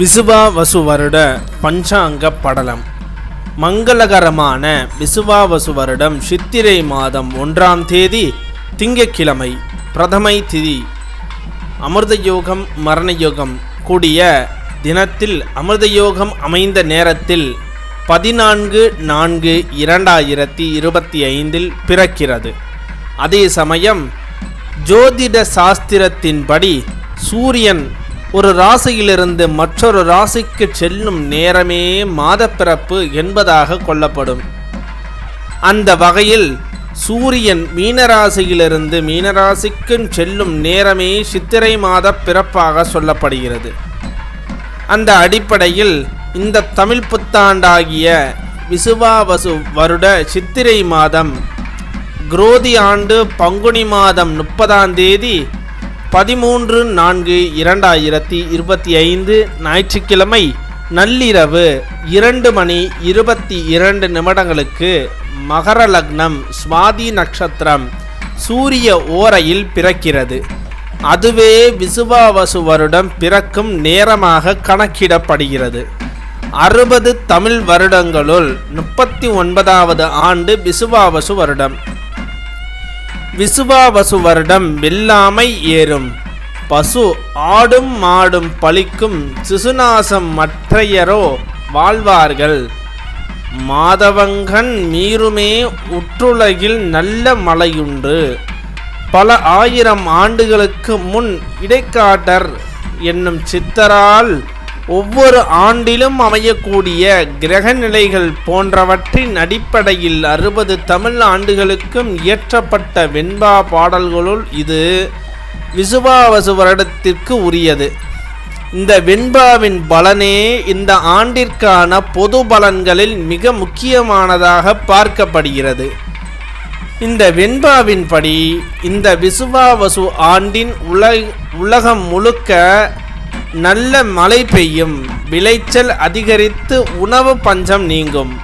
விசுவாவசு வருட பஞ்சாங்க படலம். மங்களகரமான விசுவாவசு வருடம் சித்திரை மாதம் ஒன்றாம் தேதி திங்கக்கிழமை பிரதமை திதி. அமிர்த யோகம் மரண யோகம் கூடிய தினத்தில் அமிர்த யோகம் அமைந்த நேரத்தில் பதினான்கு நான்கு இரண்டாயிரத்தி இருபத்தி ஐந்தில் பிறக்கிறது. அதே சமயம் ஜோதிட சாஸ்திரத்தின்படி சூரியன் ஒரு ராசியிலிருந்து மற்றொரு ராசிக்கு செல்லும் நேரமே மாதப்பிறப்பு என்பதாக கொள்ளப்படும். அந்த வகையில் சூரியன் மீனராசியிலிருந்து மீனராசிக்கு செல்லும் நேரமே சித்திரை மாத பிறப்பாக சொல்லப்படுகிறது. அந்த அடிப்படையில் இந்த தமிழ் புத்தாண்டாகிய விசுவாவசு வருட சித்திரை மாதம் குரோதி ஆண்டு பங்குனி மாதம் முப்பதாம் தேதி பதிமூன்று நான்கு இரண்டாயிரத்தி இருபத்தி ஐந்து ஞாயிற்றுக்கிழமை நள்ளிரவு இரண்டு மணி இருபத்தி இரண்டு நிமிடங்களுக்கு மகர லக்னம் சுவாதி நட்சத்திரம் சூரிய ஓரையில் பிறக்கிறது. அதுவே விசுவாவசு வருடம் பிறக்கும் நேரமாக கணக்கிடப்படுகிறது. அறுபது தமிழ் வருடங்களுள் முப்பத்தி ஒன்பதாவது ஆண்டு விசுவாவசு வருடம். விசுவாவசு வருடம் வெல்லாமை ஏறும். பசு ஆடும் மாடும் பழிக்கும் சிசுநாசம் மற்றையரோ வாழ்வார்கள். மாதவங்கன் மீறுமே உற்றுலகில் நல்ல மழையுண்டு பல ஆயிரம் ஆண்டுகளுக்கு முன் இடைக்காட்டர் என்னும் சித்தரால் ஒவ்வொரு ஆண்டிலும் அமையக்கூடிய கிரக நிலைகள் போன்றவற்றின் அடிப்படையில் அறுபது தமிழ் ஆண்டுகளுக்கும் இயற்றப்பட்ட வெண்பா பாடல்களுள் இது விசுவாவசு வருடத்திற்கு உரியது. இந்த வெண்பாவின் பலனே இந்த ஆண்டிற்கான பொது பலன்களில் மிக முக்கியமானதாக பார்க்கப்படுகிறது. இந்த வெண்பாவின்படி இந்த விசுவாவசு ஆண்டின் உல உலகம் முழுக்க நல்ல மழை பெய்யும் விளைச்சல் அதிகரித்து உணவு பஞ்சம் நீங்கும்.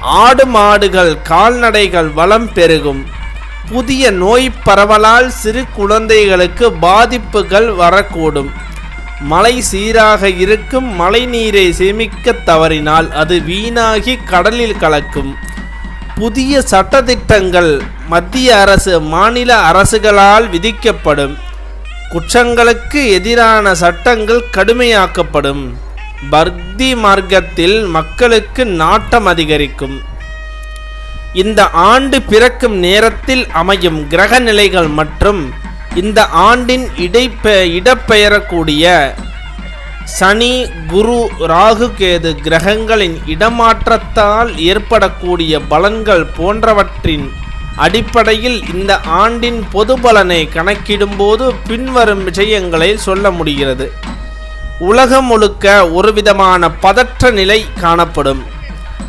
ஆடு மாடுகள் கால்நடைகள் வளம் பெருகும். புதிய நோய் பரவலால் சிறு குழந்தைகளுக்கு பாதிப்புகள் வரக்கூடும். மழை சீராக இருக்கும் மழை நீரை சேமிக்க தவறினால் அது வீணாகி கடலில் கலக்கும். புதிய சட்டத்திட்டங்கள் மத்திய அரசு மாநில அரசுகளால் விதிக்கப்படும். குற்றங்களுக்கு எதிரான சட்டங்கள் கடுமையாக்கப்படும். பக்தி மார்க்கத்தில் மக்களுக்கு நாட்டம் அதிகரிக்கும். இந்த ஆண்டு பிறக்கும் நேரத்தில் அமையும் கிரக நிலைகள் மற்றும் இந்த ஆண்டின் இடைப்பெ இடப்பெயரக்கூடிய சனி குரு ராகு கேது கிரகங்களின் இடமாற்றத்தால் ஏற்படக்கூடிய பலன்கள் போன்றவற்றின் அடிப்படையில் இந்த ஆண்டின் பொது பலனை கணக்கிடும்போது பின்வரும் விஷயங்களை சொல்ல முடிகிறது. உலகம் முழுக்க ஒருவிதமான பதற்ற நிலை காணப்படும்.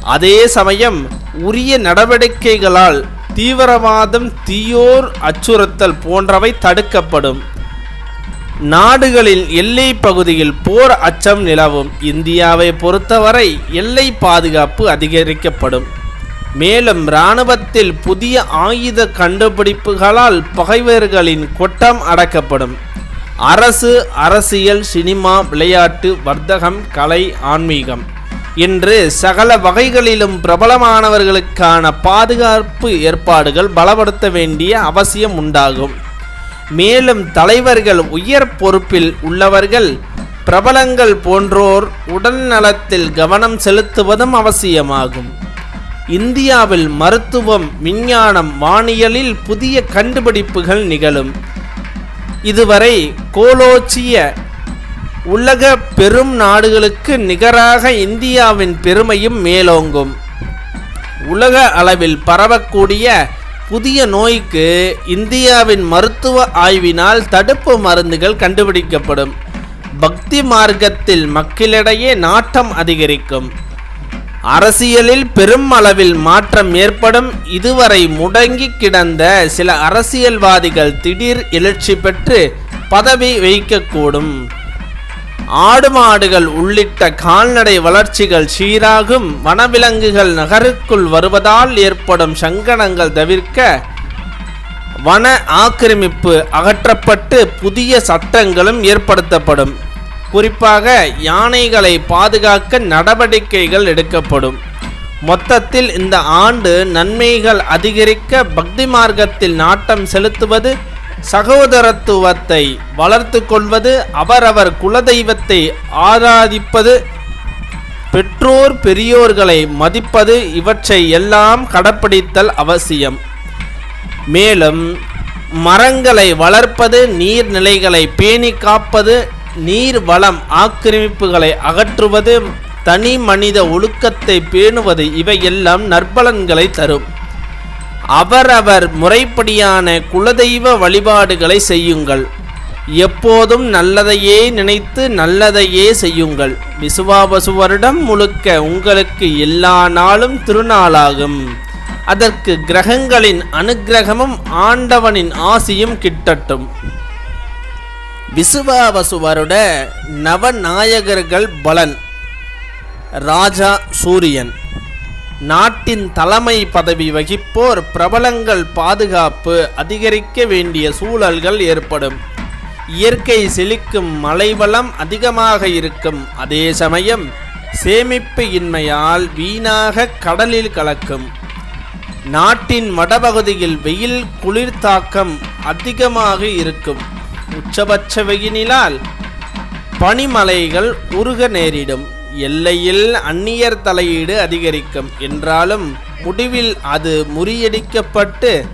அதே சமயம் உரிய நடவடிக்கைகளால் தீவிரவாதம் தீயோர் அச்சுறுத்தல் போன்றவை தடுக்கப்படும். நாடுகளின் எல்லை பகுதியில் போர் அச்சம் நிலவும். இந்தியாவை பொறுத்தவரை எல்லை பாதுகாப்பு அதிகரிக்கப்படும். மேலும் இராணுவத்தில் புதிய ஆயுத கண்டுபிடிப்புகளால் பகைவர்களின் கொட்டம் அடக்கப்படும். அரசு அரசியல் சினிமா விளையாட்டு வர்த்தகம் கலை ஆன்மீகம். இன்று சகல வகைகளிலும் பிரபலமானவர்களுக்கான பாதுகாப்பு ஏற்பாடுகள் பலப்படுத்த வேண்டிய அவசியம் உண்டாகும். மேலும் தலைவர்கள் உயர் பொறுப்பில் உள்ளவர்கள் பிரபலங்கள் போன்றோர் உடல் நலத்தில் கவனம் செலுத்துவதும் அவசியமாகும். இந்தியாவில் மருத்துவம் விஞ்ஞானம் வானியலில் புதிய கண்டுபிடிப்புகள் நிகழும். இதுவரை கோலோச்சிய உலக பெரும் நாடுகளுக்கு நிகராக இந்தியாவின் பெருமையும் மேலோங்கும். உலக அளவில் பரவக்கூடிய புதிய நோய்க்கு இந்தியாவின் மருத்துவ ஆய்வினால் தடுப்பு மருந்துகள் கண்டுபிடிக்கப்படும். பக்தி மார்க்கத்தில் மக்களிடையே நாட்டம் அதிகரிக்கும். அரசியலில் பெரும் அளவில் மாற்றம் ஏற்படும். இதுவரை முடங்கி கிடந்த சில அரசியல்வாதிகள் திடீர் எழுச்சி பெற்று பதவி வைக்கக்கூடும் ஆடு மாடுகள் உள்ளிட்ட கால்நடை வளர்ச்சிகள் சீராகும். வனவிலங்குகள் நகருக்குள் வருவதால் ஏற்படும் சங்கடங்கள் தவிர்க்க வன ஆக்கிரமிப்பு அகற்றப்பட்டு புதிய சட்டங்களும் ஏற்படுத்தப்படும். குறிப்பாக யானைகளை பாதுகாக்க நடவடிக்கைகள் எடுக்கப்படும். மொத்தத்தில் இந்த ஆண்டு நன்மைகள் அதிகரிக்க பக்தி மார்க்கத்தில் நாட்டம் செலுத்துவது சகோதரத்துவத்தை வளர்த்து கொள்வது அவரவர் குலதெய்வத்தை ஆராதிப்பது பெற்றோர் பெரியோர்களை மதிப்பது இவற்றை எல்லாம் கடைப்பிடித்தல் அவசியம். மேலும் மரங்களை வளர்ப்பது நீர்நிலைகளை பேணி காப்பது நீர் வளம் ஆக்கிரமிப்புகளை அகற்றுவது தனி மனித ஒழுக்கத்தை பேணுவது இவையெல்லாம் நற்பலன்களை தரும். அவரவர் முறைப்படியான குலதெய்வ வழிபாடுகளை செய்யுங்கள். எப்போதும் நல்லதையே நினைத்து நல்லதையே செய்யுங்கள். விசுவாபசு வருடம் முழுக்க உங்களுக்கு எல்லா நாளும் திருநாளாகும். அதற்கு கிரகங்களின் அனுக்கிரகமும் ஆண்டவனின் ஆசியும் கிட்டட்டும். விசுவாவசுவரோட நவநாயகர்கள் பலன். ராஜா சூரியன். நாட்டின் தலைமை பதவி வகிப்போர் பிரபலங்கள் பாதுகாப்பு அதிகரிக்க வேண்டிய சூழல்கள் ஏற்படும். இயற்கை செழிக்கும் மலைவளம் அதிகமாக இருக்கும். அதே சமயம் சேமிப்பு இன்மையால் வீணாக கடலில் கலக்கும். நாட்டின் வடபகுதியில் வெயில் குளிர்தாக்கம் அதிகமாக இருக்கும். உச்சபட்ச வெயினினால் பனிமலைகள் உருக நேரிடும். எல்லையில் அந்நியர் தலையீடு அதிகரிக்கும். என்றாலும் முடிவில் அது முறியடிக்கப்பட்டு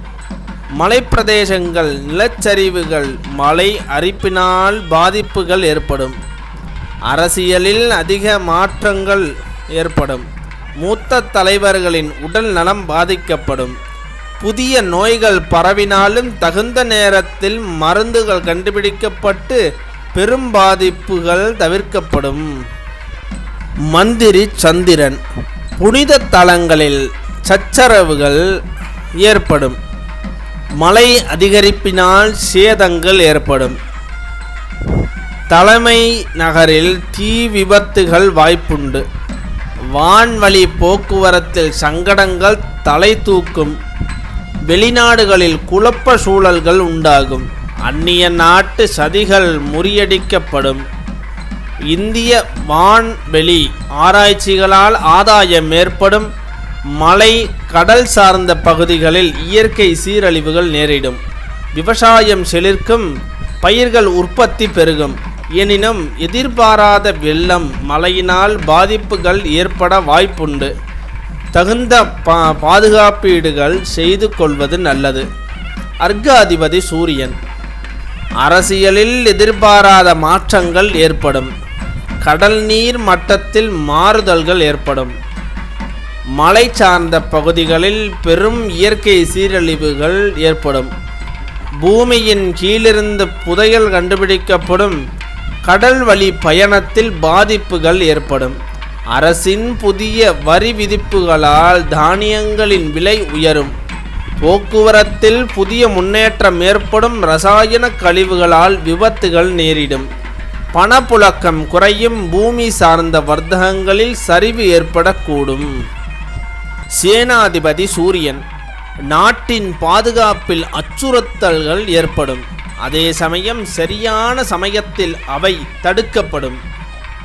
மலைப்பிரதேசங்கள் நிலச்சரிவுகள் மலை அரிப்பினால் பாதிப்புகள் ஏற்படும். அரசியலில் அதிக மாற்றங்கள் ஏற்படும். மூத்த தலைவர்களின் உடல் நலம் பாதிக்கப்படும். புதிய நோய்கள் பரவினாலும் தகுந்த நேரத்தில் மருந்துகள் கண்டுபிடிக்கப்பட்டு பெரும் பாதிப்புகள் தவிர்க்கப்படும். மந்திரி சந்திரன் புனித தலங்களில் சச்சரவுகள் ஏற்படும். மழை அதிகரிப்பினால் சேதங்கள் ஏற்படும். தலைமை நகரில் தீ விபத்துகள் வாய்ப்புண்டு. வான்வழி போக்குவரத்தில் சங்கடங்கள் தலை தூக்கும். வெளிநாடுகளில் குழப்ப சூழல்கள் உண்டாகும். அந்நிய நாட்டு சதிகள் முறியடிக்கப்படும். இந்திய வான்வெளி ஆராய்ச்சிகளால் ஆதாயம் ஏற்படும். மலை கடல் சார்ந்த பகுதிகளில் இயற்கை சீரழிவுகள் நேரிடும். விவசாயம் செழிர்க்கும் பயிர்கள் உற்பத்தி பெருகும். எனினும் எதிர்பாராத வெள்ளம் மழையினால் பாதிப்புகள் ஏற்பட வாய்ப்புண்டு. தகுந்த பா பாதுகாப்பீடுகள் செய்து கொள்வது நல்லது. அர்க்காதிபதி சூரியன் அரசியலில் எதிர்பாராத மாற்றங்கள் ஏற்படும். கடல் நீர் மட்டத்தில் மாறுதல்கள் ஏற்படும். மலை சார்ந்த பகுதிகளில் பெரும் இயற்கை சீரழிவுகள் ஏற்படும். பூமியின் கீழிருந்து புதையல் கண்டுபிடிக்கப்படும். கடல் வழி பயணத்தில் பாதிப்புகள் ஏற்படும். அரசின் புதிய வரி விதிப்புகளால் தானியங்களின் விலை உயரும். போக்குவரத்தில் புதிய முன்னேற்றம் ஏற்படும் ரசாயன கழிவுகளால் விபத்துகள் நேரிடும். பணப்புழக்கம் குறையும் பூமி சார்ந்த வர்த்தகங்களில் சரிவு ஏற்படக்கூடும். சேனாதிபதி சூரியன் நாட்டின் பாதுகாப்பில் அச்சுறுத்தல்கள் ஏற்படும். அதே சமயம் சரியான சமயத்தில் அவை தடுக்கப்படும்.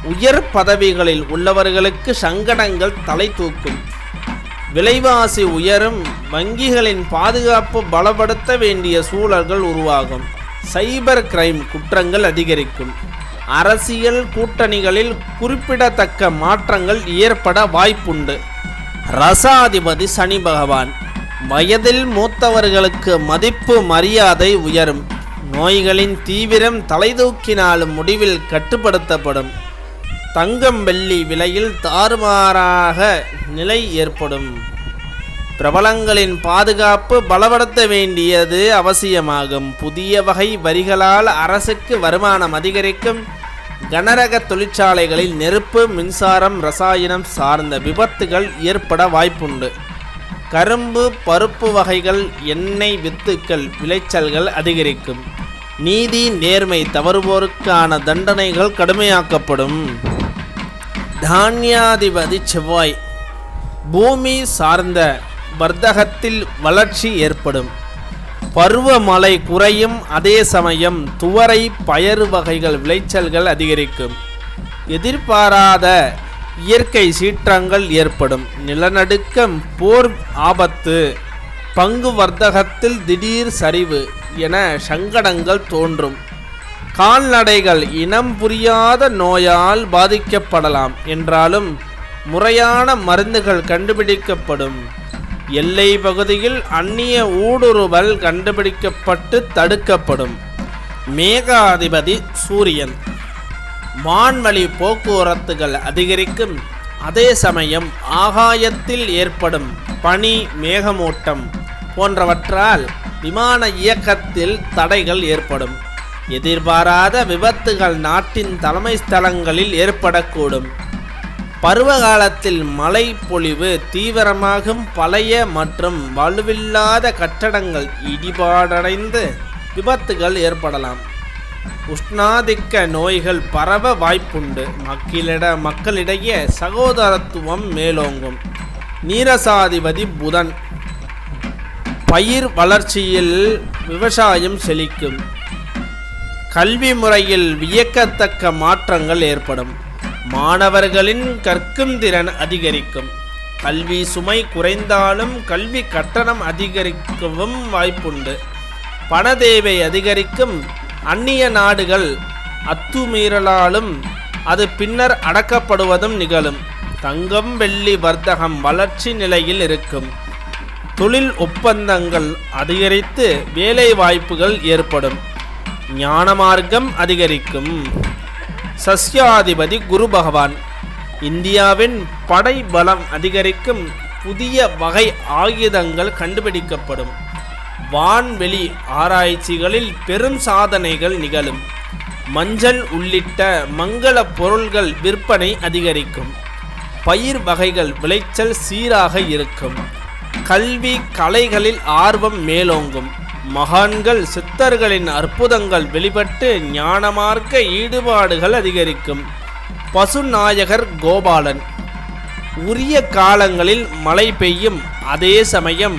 உயர் பதவிகளில் உள்ளவர்களுக்கு சங்கடங்கள் தலை தூக்கும். விலைவாசி உயரும் வங்கிகளின் பாதுகாப்பு பலப்படுத்த வேண்டிய சூழல்கள் உருவாகும். சைபர் கிரைம் குற்றங்கள் அதிகரிக்கும். அரசியல் கூட்டணிகளில் குறிப்பிடத்தக்க மாற்றங்கள் ஏற்பட வாய்ப்புண்டு. ரசாதிபதி சனி பகவான் வயதில் மூத்தவர்களுக்கு மதிப்பு மரியாதை உயரும். நோய்களின் தீவிரம் தலைதூக்கினாலும் முடிவில் கட்டுப்படுத்தப்படும். தங்கம் வெள்ளி விலையில் தாறுமாறாக நிலை ஏற்படும். பிரபலங்களின் பாதுகாப்பு பலப்படுத்த வேண்டியது அவசியமாகும். புதிய வகை வரிகளால் அரசுக்கு வருமானம் அதிகரிக்கும். கனரக தொழிற்சாலைகளில் நெருப்பு மின்சாரம் ரசாயனம் சார்ந்த விபத்துகள் ஏற்பட வாய்ப்புண்டு. கரும்பு பருப்பு வகைகள் எண்ணெய் வித்துக்கள் விளைச்சல்கள் அதிகரிக்கும். நீதி நேர்மை தவறுவோருக்கான தண்டனைகள் கடுமையாக்கப்படும். தானியாதிபதி செவ்வாய் பூமி சார்ந்த வர்த்தகத்தில் வளர்ச்சி ஏற்படும். பருவமழை குறையும் அதே சமயம் துவரை பயறு வகைகள் விளைச்சல்கள் அதிகரிக்கும். எதிர்பாராத இயற்கை சீற்றங்கள் ஏற்படும். நிலநடுக்கம் போர் ஆபத்து பங்கு வர்த்தகத்தில் திடீர் சரிவு என சங்கடங்கள் தோன்றும். கால்நடைகள் இனம் புரியாத நோயால் பாதிக்கப்படலாம் என்றாலும் முறையான மருந்துகள் கண்டுபிடிக்கப்படும். எல்லை பகுதியில் அந்நிய ஊடுருவல் கண்டுபிடிக்கப்பட்டு தடுக்கப்படும். மேகாதிபதி சூரியன். வான்வழி போக்குவரத்துகள் அதிகரிக்கும். அதே சமயம் ஆகாயத்தில் ஏற்படும் பனி மேகமூட்டம் போன்றவற்றால் விமான இயக்கத்தில் தடைகள் ஏற்படும். எதிர்பாராத விபத்துகள் நாட்டின் தலைமை ஸ்தலங்களில் ஏற்படக்கூடும். பருவகாலத்தில் மழை பொழிவு தீவிரமாகும். பழைய மற்றும் வலுவில்லாத கட்டடங்கள் இடிபாடடைந்து விபத்துகள் ஏற்படலாம். உஷ்ணாதிக்க நோய்கள் பரவ வாய்ப்புண்டு. மக்களிட மக்களிடையே சகோதரத்துவம் மேலோங்கும். நீரசாதிபதி புதன். பயிர் வளர்ச்சியில் விவசாயம் செழிக்கும். கல்வி முறையில் வியக்கத்தக்க மாற்றங்கள் ஏற்படும். மாணவர்களின் கற்கும் திறன் அதிகரிக்கும். கல்வி சுமை குறைந்தாலும் கல்வி கட்டணம் அதிகரிக்கவும் வாய்ப்புண்டு. பண தேவை அதிகரிக்கும். அந்நிய நாடுகள் அத்துமீறலாலும் அது பின்னர் அடக்கப்படுவதும் நிகழும். தங்கம் வெள்ளி வர்த்தகம் வளர்ச்சி நிலையில் இருக்கும். தொழில் ஒப்பந்தங்கள் அதிகரித்து வேலை வாய்ப்புகள் ஏற்படும். ஞான மார்க்கம் அதிகரிக்கும். சஸ்யாதிபதி குரு பகவான். இந்தியாவின் படை பலம் அதிகரிக்கும். புதிய வகை ஆயுதங்கள் கண்டுபிடிக்கப்படும். வான்வெளி ஆராய்ச்சிகளில் பெரும் சாதனைகள் நிகழும். மஞ்சள் உள்ளிட்ட மங்கள பொருள்கள் விற்பனை அதிகரிக்கும். பயிர் வகைகள் விளைச்சல் சீராக இருக்கும். கல்வி கலைகளில் ஆர்வம் மேலோங்கும். மகான்கள் சித்தர்களின் அற்புதங்கள் வெளிப்பட்டு ஞானமார்க்க ஈடுபாடுகள் அதிகரிக்கும். பசுநாயகர் கோபாலன். உரிய காலங்களில் மழை பெய்யும். அதே சமயம்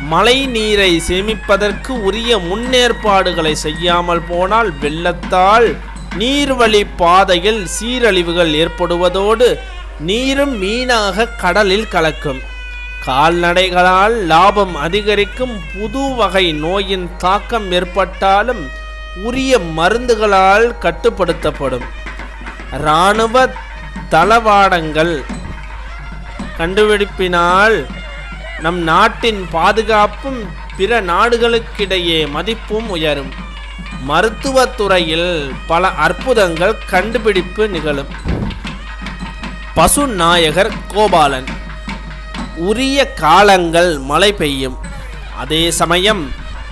மழை நீரை சேமிப்பதற்கு உரிய முன்னேற்பாடுகளை செய்யாமல் போனால் வெள்ளத்தால் நீர்வழி பாதையில் சீரழிவுகள் ஏற்படுவதோடு நீரும் மீனாக கடலில் கலக்கும். கால்நடைகளால் லாபம் அதிகரிக்கும் புது வகை நோயின் தாக்கம் ஏற்பட்டாலும் உரிய மருந்துகளால் கட்டுப்படுத்தப்படும். இராணுவ தளவாடங்கள் கண்டுபிடிப்பினால் நம் நாட்டின் பாதுகாப்பும் பிற நாடுகளுக்கிடையே மதிப்பும் உயரும். மருத்துவத்துறையில் பல அற்புதங்கள் கண்டுபிடிப்பு நிகழும். பசு நாயகர் கோபாலன் உரிய காலங்கள் மழை பெய்யும். அதே சமயம்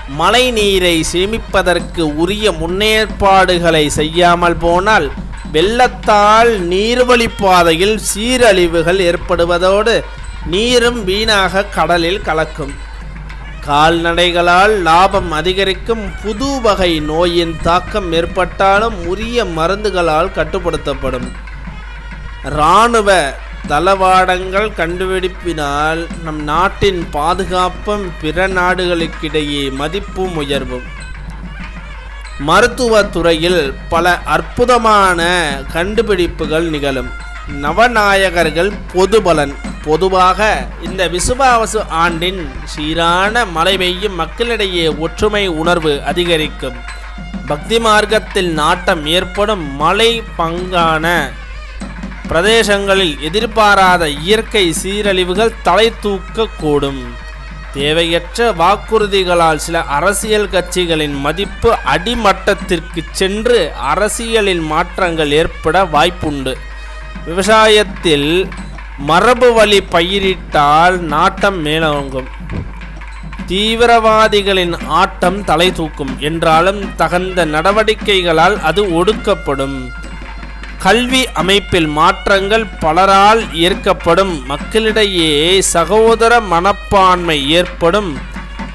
மழை நீரை சேமிப்பதற்கு உரிய முன்னேற்பாடுகளை செய்யாமல் போனால் வெள்ளத்தால் நீர்வழிப்பாதையில் சீரழிவுகள் ஏற்படுவதோடு நீரும் வீணாக கடலில் கலக்கும். கால்நடைகளால் லாபம் அதிகரிக்கும் புது வகை நோயின் தாக்கம் ஏற்பட்டாலும் உரிய மருந்துகளால் கட்டுப்படுத்தப்படும். இராணுவ தளவாடங்கள் கண்டுபிடிப்பினால் நம் நாட்டின் பாதுகாப்பும் பிற நாடுகளுக்கிடையே மதிப்பும் உயர்வும். மருத்துவத்துறையில் பல அற்புதமான கண்டுபிடிப்புகள் நிகழும். நவநாயகர்கள் பொதுபலன் பொதுவாக இந்த விசுவாவசு ஆண்டின் சீரான மழை பெய்யும் மக்களிடையே ஒற்றுமை உணர்வு அதிகரிக்கும். பக்தி மார்க்கத்தில் நாட்டம் ஏற்படும் மலை பங்கான பிரதேசங்களில் எதிர்பாராத இயற்கை சீரழிவுகள் தலை தூக்கக்கூடும். தேவையற்ற வாக்குறுதிகளால் சில அரசியல் கட்சிகளின் மதிப்பு அடிமட்டத்திற்கு சென்று அரசியலில் மாற்றங்கள் ஏற்பட வாய்ப்புண்டு. விவசாயத்தில் மரபு வழி பயிரிட்டால் நாட்டம் மேலோங்கும். தீவிரவாதிகளின் ஆட்டம் தலை தூக்கும். என்றாலும் தகுந்த நடவடிக்கைகளால் அது ஒடுக்கப்படும். கல்வி அமைப்பில் மாற்றங்கள் பலரால் ஏற்கப்படும். மக்களிடையே சகோதர மனப்பான்மை ஏற்படும்.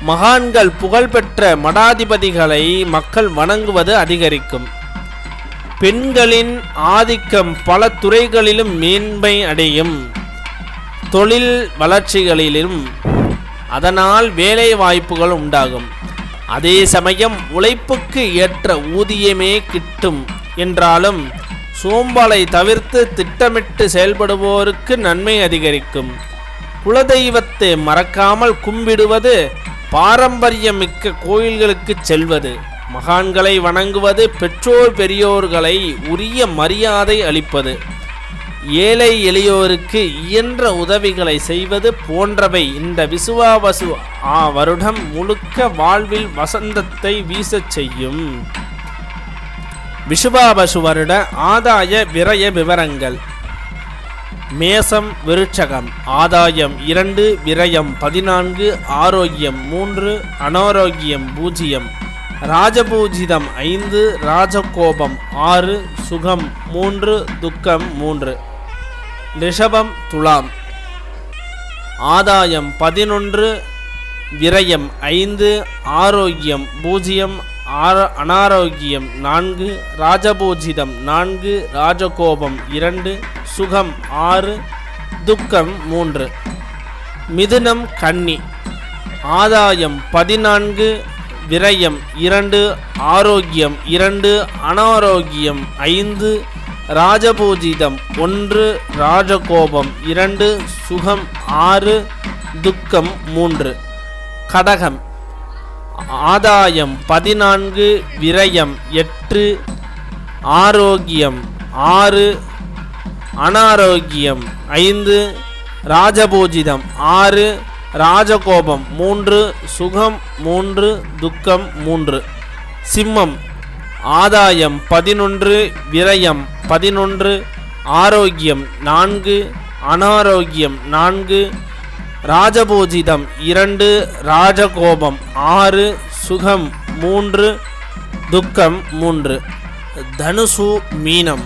மகான்கள் புகழ்பெற்ற மடாதிபதிகளை மக்கள் வணங்குவது அதிகரிக்கும். பெண்களின் ஆதிக்கம் பல துறைகளிலும் மேன்மை அடையும். தொழில் வளர்ச்சிகளிலும் அதனால் வேலை வாய்ப்புகள் உண்டாகும். அதே சமயம் உழைப்புக்கு ஏற்ற ஊதியமே கிட்டும் என்றாலும் சோம்பலை தவிர்த்து திட்டமிட்டு செயல்படுவோருக்கு நன்மை அதிகரிக்கும். குலதெய்வத்தை மறக்காமல் கும்பிடுவது பாரம்பரியமிக்க கோயில்களுக்கு செல்வது. மகான்களை வணங்குவது பெற்றோர் பெரியோர்களை உரிய மரியாதை அளிப்பது. ஏழை எளியோருக்கு இயன்ற உதவிகளை செய்வது போன்றவை இந்த விசுவாவசு ஆ வருடம் முழுக்க வாழ்வில் வசந்தத்தை வீசச் செய்யும். விஷுவாபசு வருட ஆதாய விரய விவரங்கள். மேசம் விருட்சகம். ஆதாயம் இரண்டு விரயம் பதினான்கு ஆரோக்கியம் மூன்று அனாரோக்கியம் பூஜ்ஜியம். ராஜபூஜிதம் ஐந்து ராஜகோபம் ஆறு சுகம் மூன்று துக்கம் மூன்று. ரிஷபம் துலாம். ஆதாயம் பதினொன்று விரயம் ஐந்து ஆரோக்கியம் பூஜ்ஜியம் ஆர அனாரோக்கியம் நான்கு ராஜபூஜிதம் நான்கு ராஜகோபம் இரண்டு சுகம் ஆறு துக்கம் மூன்று. மிதுனம் கன்னி. ஆதாயம் பதினான்கு விரயம் இரண்டு ஆரோக்கியம் இரண்டு அனாரோக்கியம் ஐந்து ராஜபூஜிதம் ஒன்று ராஜகோபம் இரண்டு சுகம் ஆறு துக்கம் மூன்று. கடகம். ஆதாயம் பதினான்கு விரயம் எட்டு ஆரோக்கியம் ஆறு அனாரோக்கியம் ஐந்து ராஜபூஜிதம் ஆறு ராஜகோபம் மூன்று சுகம் மூன்று துக்கம் மூன்று. சிம்மம் ஆதாயம் பதினொன்று விரயம் பதினொன்று ஆரோக்கியம் நான்கு அனாரோக்கியம் நான்கு ராஜபூஜிதம் இரண்டு ராஜகோபம் ஆறு சுகம் மூன்று துக்கம் மூன்று. தனுசு மீனம்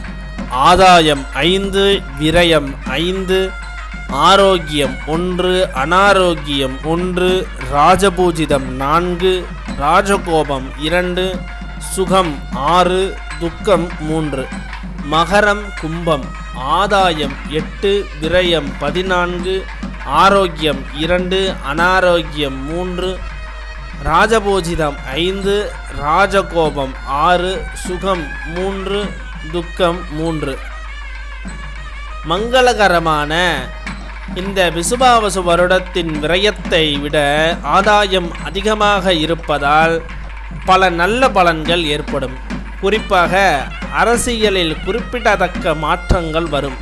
ஆதாயம் ஐந்து விரயம் ஐந்து ஆரோக்கியம் ஒன்று அனாரோக்கியம் ஒன்று ராஜபூஜிதம் நான்கு ராஜகோபம் இரண்டு சுகம் ஆறு துக்கம் மூன்று. மகரம் கும்பம் ஆதாயம் எட்டு விரயம் பதினான்கு ஆரோக்கியம் இரண்டு அனாரோக்கியம் மூன்று ராஜபோஜிதம் ஐந்து ராஜகோபம் ஆறு சுகம் மூன்று துக்கம் மூன்று. மங்களகரமான இந்த விசுபாவசு வருடத்தின் விரயத்தை விட ஆதாயம் அதிகமாக இருப்பதால் பல நல்ல பலன்கள் ஏற்படும். குறிப்பாக அரசியலில் குறிப்பிடத்தக்க மாற்றங்கள் வரும்.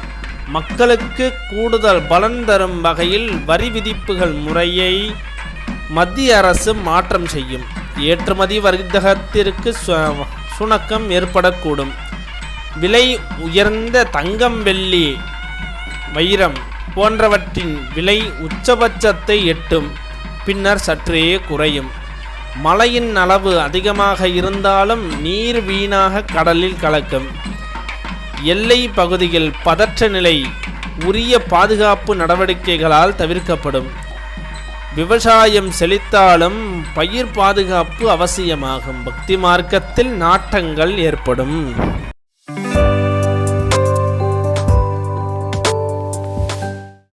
மக்களுக்கு கூடுதல் பலன் தரும் வகையில் வரி விதிப்புகள் முறையை மத்திய அரசு மாற்றம் செய்யும். ஏற்றுமதி வர்த்தகத்திற்கு சு- சுணக்கம் ஏற்படக்கூடும். விலை உயர்ந்த தங்கம் வெள்ளி வைரம் போன்றவற்றின் விலை உச்சபட்சத்தை எட்டும். பின்னர் சற்றே குறையும். மழையின் அளவு அதிகமாக இருந்தாலும் நீர் வீணாக கடலில் கலக்கும். எல்லை பகுதியில் பதற்ற நிலை உரிய பாதுகாப்பு நடவடிக்கைகளால் தவிர்க்கப்படும். விவசாயம் செழித்தாலும் பயிர் பாதுகாப்பு அவசியமாகும். பக்தி மார்க்கத்தில் நாட்டங்கள் ஏற்படும்.